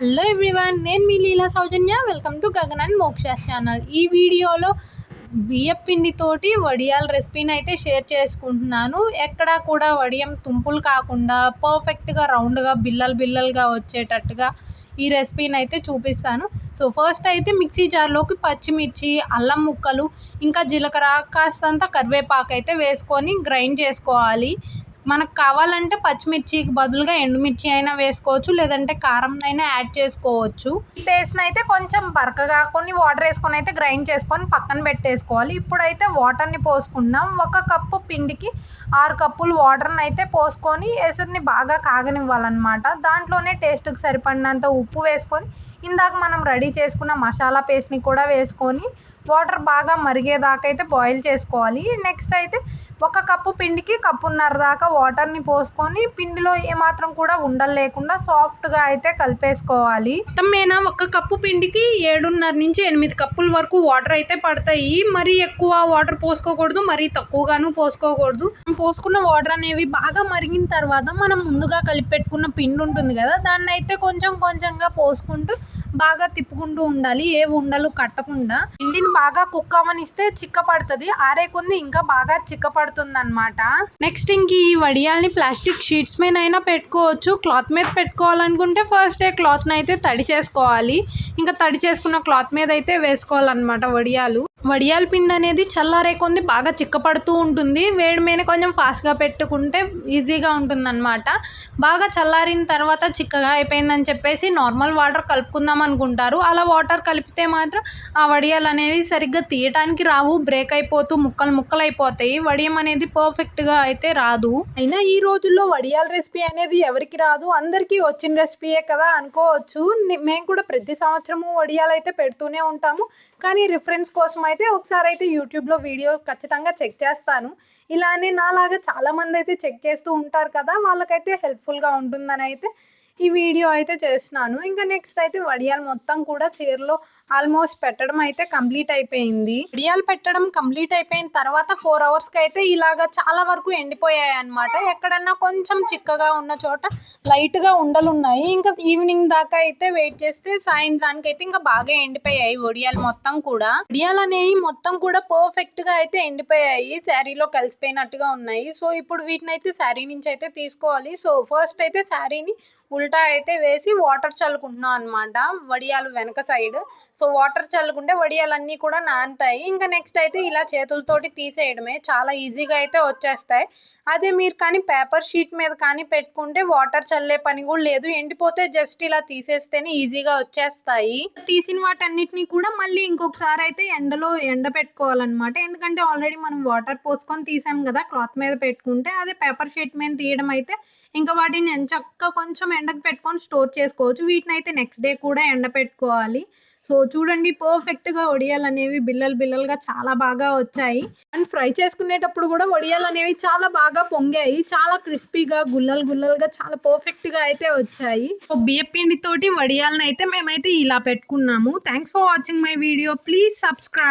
Hello everyone నేను మీ Leela Soujanya. Welcome to Gagan and Moksha's channel ఈ వీడియోలో బియ్యం పిండితోటి వడియాల రెసిపీని అయితే షేర్ చేసుకుంటున్నాను. ఎక్కడా కూడా వడియం తుంపులు కాకుండా పర్ఫెక్ట్గా రౌండ్గా బిల్లలు బిల్లలుగా వచ్చేటట్టుగా ఈ రెసిపీని అయితే చూపిస్తాను. సో ఫస్ట్ అయితే మిక్సీ జార్లోకి పచ్చిమిర్చి అల్లం ముక్కలు ఇంకా జీలకర్ర కాస్తంత కరివేపాకు అయితే వేసుకొని గ్రైండ్ చేసుకోవాలి. మనకు కావాలంటే పచ్చిమిర్చికి బదులుగా ఎండుమిర్చి అయినా వేసుకోవచ్చు లేదంటే కారం అయినా యాడ్ చేసుకోవచ్చు. ఈ పేస్ట్ని అయితే కొంచెం బరకగా కొన్ని వాటర్ వేసుకొని అయితే గ్రైండ్ చేసుకొని పక్కన పెట్టేసుకోవాలి. ఇప్పుడైతే వాటర్ని పోసుకుందాం ఒక కప్పు పిండికి ఆరు కప్పులు వాటర్ని అయితే పోసుకొని ఎసురుని బాగా కాగనివ్వాలన్నమాట. దాంట్లోనే టేస్ట్కి సరిపడినంత ఉప్పు వేసుకొని ఇందాక మనం రెడీ చేసుకున్న మసాలా పేస్ట్ని కూడా వేసుకొని వాటర్ బాగా మరిగేదాకా అయితే బాయిల్ చేసుకోవాలి. నెక్స్ట్ అయితే ఒక కప్పు పిండికి కప్పున్నర దాకా వాటర్ని పోసుకొని పిండిలో ఏమాత్రం కూడా ఉండలు లేకుండా సాఫ్ట్గా అయితే కలిపేసుకోవాలి. మొత్తం మీద ఒక కప్పు పిండికి ఏడున్నర నుంచి ఎనిమిది కప్పుల వరకు వాటర్ అయితే పడతాయి. మరీ ఎక్కువ వాటర్ పోసుకోకూడదు మరీ తక్కువగాను పోసుకోకూడదు. పోసుకున్న వాటర్ అనేవి బాగా మరిగిన తర్వాత మనం ముందుగా కలిపి పెట్టుకున్న పిండి ఉంటుంది కదా దాన్ని అయితే కొంచెం కొంచెంగా పోసుకుంటూ బాగా తిప్పుకుంటూ ఉండాలి. ఏ ఉండలు కట్టకుండా. పిండిని బాగా కుక్ అవనిస్తే చిక్క పడుతుంది ఆరే కొంది ఇంకా బాగా చిక్క పడుతుంది అనమాట నెక్స్ట్ ఇంక ఈ వడియాల్ని ప్లాస్టిక్ షీట్స్ మీద అయినా పెట్టుకోవచ్చు. క్లాత్ మీద పెట్టుకోవాలనుకుంటే ఫస్ట్ డే క్లాత్ని అయితే తడి చేసుకోవాలి. ఇంకా తడి చేసుకున్న క్లాత్ మీద అయితే వేసుకోవాలన్నమాట వడియాలు. వడియాల పిండి అనేది చల్లారే కొంది బాగా చిక్కపడుతూ ఉంటుంది. వేడి మీద కొంచెం ఫాస్ట్గా పెట్టుకుంటే ఈజీగా ఉంటుందన్నమాట. బాగా చల్లారిన తర్వాత చిక్కగా అయిపోయిందని చెప్పేసి నార్మల్ వాటర్ కలుపుకుందాం అనుకుంటారు. అలా వాటర్ కలిపితే మాత్రం ఆ వడియాలు అనేవి సరిగ్గా తీయటానికి రావు. బ్రేక్ అయిపోతూ ముక్కలు ముక్కలు అయిపోతాయి వడియం అనేది పర్ఫెక్ట్గా అయితే రాదు. అయినా ఈ రోజుల్లో వడియాల రెసిపీ అనేది ఎవరికి రాదు? అందరికీ వచ్చిన రెసిపీయే కదా అనుకోవచ్చు. మేము కూడా ప్రతి సంవత్సరము వడియాలు అయితే పెడుతూనే ఉంటాము. కానీ రిఫరెన్స్ కోసం అయితే ఒకసారి అయితే యూట్యూబ్లో వీడియో ఖచ్చితంగా చెక్ చేస్తాను. ఇలానే నాలాగా చాలామంది అయితే చెక్ చేస్తూ ఉంటారు కదా వాళ్ళకైతే హెల్ప్ఫుల్గా ఉంటుందని అయితే ఈ వీడియో అయితే చేస్తున్నాను. ఇంకా నెక్స్ట్ అయితే వడియాలు మొత్తం కూడా చీరలో ఆల్మోస్ట్ పెట్టడం అయితే కంప్లీట్ అయిపోయింది. వడియాలు పెట్టడం కంప్లీట్ అయిపోయిన తర్వాత ఫోర్ అవర్స్కి అయితే ఇలాగా చాలా వరకు ఎండిపోయాయి అనమాట ఎక్కడన్నా కొంచెం చిక్కగా ఉన్న చోట లైట్గా ఉండలు ఉన్నాయి. ఇంకా ఈవినింగ్ దాకా అయితే వెయిట్ చేస్తే సాయంత్రానికి అయితే ఇంకా బాగా ఎండిపోయాయి వడియాలు మొత్తం కూడా. వడియాలు అనేవి మొత్తం కూడా పర్ఫెక్ట్గా అయితే ఎండిపోయాయి. శారీలో కలిసిపోయినట్టుగా ఉన్నాయి. సో ఇప్పుడు వీటిని అయితే శారీ నుంచి అయితే తీసుకోవాలి. సో ఫస్ట్ అయితే శారీని ఉల్టా అయితే వేసి వాటర్ చల్లుకుంటున్నాం అనమాట వడియాలు వెనక సైడ్ సో వాటర్ చల్లుకుంటే వడియాలన్నీ కూడా నానుతాయి. ఇంకా నెక్స్ట్ అయితే ఇలా చేతులతోటి తీసేయడమే చాలా ఈజీగా అయితే వచ్చేస్తాయి. అదే మీరు కానీ పేపర్ షీట్ మీద కానీ పెట్టుకుంటే వాటర్ చల్లే పని కూడా లేదు. ఎండిపోతే జస్ట్ ఇలా తీసేస్తేనే ఈజీగా వచ్చేస్తాయి. తీసిన వాటన్నిటిని కూడా మళ్ళీ ఇంకొకసారి అయితే ఎండలో ఎండ పెట్టుకోవాలన్నమాట ఎందుకంటే ఆల్రెడీ మనం వాటర్ పోసుకొని తీసాం కదా క్లాత్ మీద పెట్టుకుంటే అదే పేపర్ షీట్ మీద తీయడం అయితే ఇంకా వాటిని చక్కగా కొంచెం ఎండకు పెట్టుకొని స్టోర్ చేసుకోవచ్చు. వీటిని అయితే నెక్స్ట్ డే కూడా ఎండ పెట్టుకోవాలి సో చూడండి పర్ఫెక్ట్గా వడియాలు అనేవి బిల్లలు బిల్లలుగా చాలా బాగా వచ్చాయి. అండ్ ఫ్రై చేసుకునేటప్పుడు కూడా వడియాలు అనేవి చాలా బాగా పొంగాయి. చాలా క్రిస్పీగా గుల్లలు గుల్లలుగా చాలా పర్ఫెక్ట్గా అయితే వచ్చాయి. సో బియ్య పిండితోటి వడియాలను అయితే మేమైతే ఇలా పెట్టుకున్నాము. Thanks for watching my video please subscribe